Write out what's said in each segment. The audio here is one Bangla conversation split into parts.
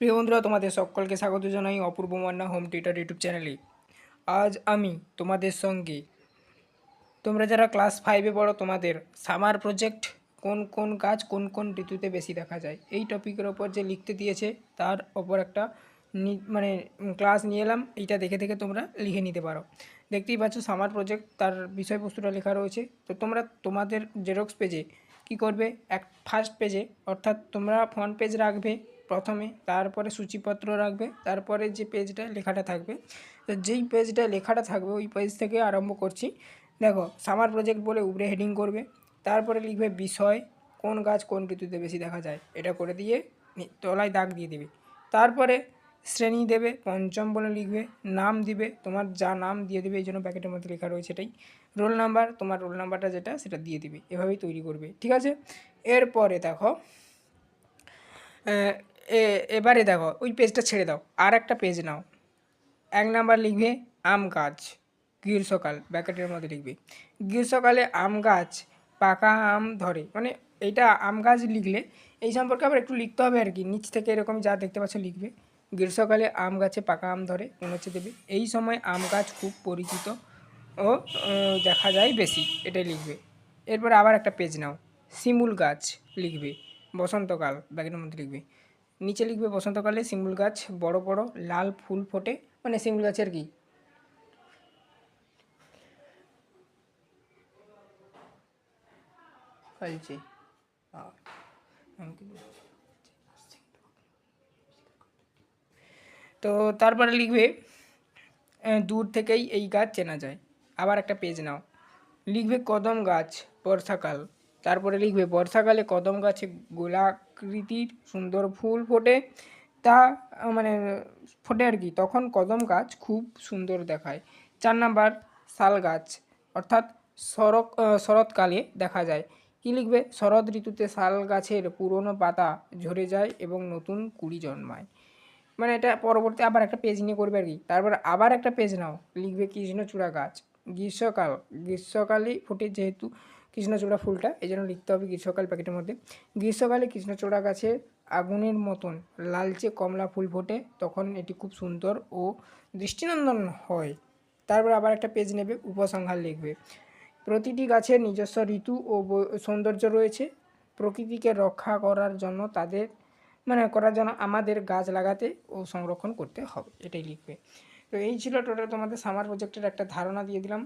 প্রিয় বন্ধুরা, তোমাদের সকলকে স্বাগত জানাই Apurba Manna home tutor YouTube চ্যানেলে। আজ আমি তোমাদের সঙ্গে, তোমরা যারা ক্লাস ফাইভে পড়ো, তোমাদের সামার প্রজেক্ট, কোন কোন কাজ কোন কোন ঋতুতে বেশি দেখা যায়, এই টপিকের ওপর যে লিখতে দিয়েছে, তার ওপর একটা মানে ক্লাস নিয়ে এলাম, এইটা দেখে দেখে তোমরা লিখে নিতে পারো। দেখতেই পাচ্ছ, সামার প্রজেক্ট তার বিষয়বস্তুটা লেখা রয়েছে। তো তোমরা তোমাদের জেরক্স পেজে কি করবে? এক ফার্স্ট পেজে অর্থাৎ তোমরা ফ্রন্ট পেজ রাখবে প্রথমে তারপরে সূচিপত্র রাখবে, তারপরে যে পেজটা লেখাটা থাকবে, তো যেই পেজটা লেখাটা থাকবে ওই পেজ থেকে আরম্ভ করছি। দেখো সামার প্রজেক্ট বলে উপরে হেডিং করবে, তারপরে লিখবে বিষয়, কোন গাছ কোন ঋতুতে বেশি দেখা যায়, এটা করে দিয়ে তলায় দাগ দিয়ে দেবে। তারপরে শ্রেণি দেবে, পঞ্চম বলে লিখবে, নাম দিবে, তোমার যা নাম দিয়ে দেবে, এই জন্য প্যাকেটের মধ্যে লেখা রয়েছে এটাই। রোল নাম্বার তোমার রোল নাম্বারটা যেটা, সেটা দিয়ে দিবে, এভাবেই তৈরি করবে, ঠিক আছে? এরপরে দেখো এবারে দেখো, ওই পেজটা ছেড়ে দাও। আর একটা পেজ নাও। এক নাম্বার লিখবে, আম গাছ। গ্রীষ্মকাল ব্যাকেটের মধ্যে লিখবে। গ্রীষ্মকালে আম গাছ, পাকা আম ধরে। মানে এইটা আম গাছ লিখলে, এই সম্পর্কে আবার একটু লিখতে হবে আর কি। নিচ থেকে এরকম যা দেখতে পাচ্ছ লিখবে। গ্রীষ্মকালে আম গাছে পাকা আম ধরে পৌঁছে দেবে। এই সময় আম গাছ খুব পরিচিত ও দেখা যায় বেশি, এটাই লিখবে। এরপরে আবার একটা পেজ নাও। শিমুল গাছ লিখবে। বসন্তকাল ব্যাগের মধ্যে লিখবে। নিচে লিখবে বসন্তকালে শিমুল গাছ, বড় বড়, লাল ফুল ফোটে। মানে শিমুল গাছের কি? ফলছে। তো তারপরে লিখবে দূর থেকেই এই গাছ চেনা যায়। আবার একটা পেজ নাও। লিখবে কদম গাছ বর্ষাকাল। তারপরে লিখবে, বর্ষাকালে কদম গাছে গোলাকৃতির সুন্দর ফুল ফোটে। তা মানে ফোটে আর কি। তখন কদম গাছ খুব সুন্দর দেখায়। চার নাম্বার, শাল গাছ, অর্থাৎ শরৎ শরৎকালে দেখা যায়। কী লিখবে? শরৎ ঋতুতে শাল গাছের পুরনো পাতা ঝরে যায় এবং নতুন কুড়ি জন্মায়। মানে এটা পরবর্তী আবার একটা পেজ নিয়ে করবে আর কি। তারপর আবার একটা পেজ নাও, লিখবে, কৃষ্ণচূড়া গাছ। গ্রীষ্মকাল, গ্রীষ্মকালেই ফোটে যেহেতু কৃষ্ণচূড়া ফুলটা, এই জন্য লিখতে হবে গ্রীষ্মকাল প্যাকেটের মধ্যে। গ্রীষ্মকালে কৃষ্ণচূড়া গাছে আগুনের মতন লালচে কমলা ফুল ফোটে, তখন এটি খুব সুন্দর ও দৃষ্টিনন্দন হয়। তারপর আবার একটা পেজ নেবে, উপসংহার লিখবে। প্রতিটি গাছের নিজস্ব ঋতু ও সৌন্দর্য রয়েছে। প্রকৃতিকে রক্ষা করার জন্য তাদের মানে করার জন্য আমাদের গাছ লাগাতে ও সংরক্ষণ করতে হবে, এটাই লিখবে। তো এই ছিল টোটাল তোমাদের সামার প্রজেক্টের একটা ধারণা দিয়ে দিলাম।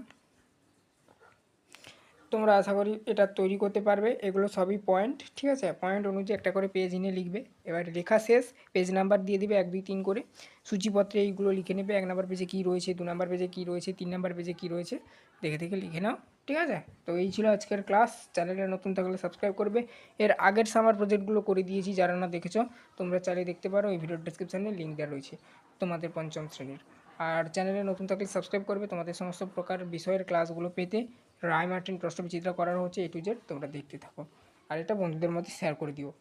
তোমরা আশা করি এটা তৈরি করতে পারবে। এগুলো সবই পয়েন্ট ঠিক আছে? পয়েন্ট অনুযায়ী একটা করে পেজ এনে লিখবে। এবার লেখা শেষ পেজ নাম্বার দিয়ে দিবে এক, দুই, তিন করে। সূচিপত্রে এইগুলো লিখে নেবে। এক নাম্বার পেজে কী রয়েছে, দু নাম্বার পেজে কী রয়েছে, তিন নাম্বার পেজে কী রয়েছে, দেখে দেখে লিখে নাও, ঠিক আছে? তো এই ছিল আজকের ক্লাস চ্যানেলে নতুন থাকলে সাবস্ক্রাইব করবে। এর আগের সামার প্রজেক্টগুলো করে দিয়েছি, যারা না দেখেছ, তোমরা চালিয়ে দেখতে পারো। এই ভিডিওর ডিসক্রিপশানে লিঙ্ক দেওয়া রয়েছে তোমাদের পঞ্চম শ্রেণির। আর চ্যানেলে নতুন থাকলে সাবস্ক্রাইব করবে তোমাদের সমস্ত প্রকার বিষয়ের ক্লাসগুলো পেতে। রায় মার্টিন প্রশ্নবিচিত্রা করানো করার হচ্ছে এ টু জেড তোমরা দেখতে থাকো। আর এটা বন্ধুদের মধ্যে শেয়ার করে দিও।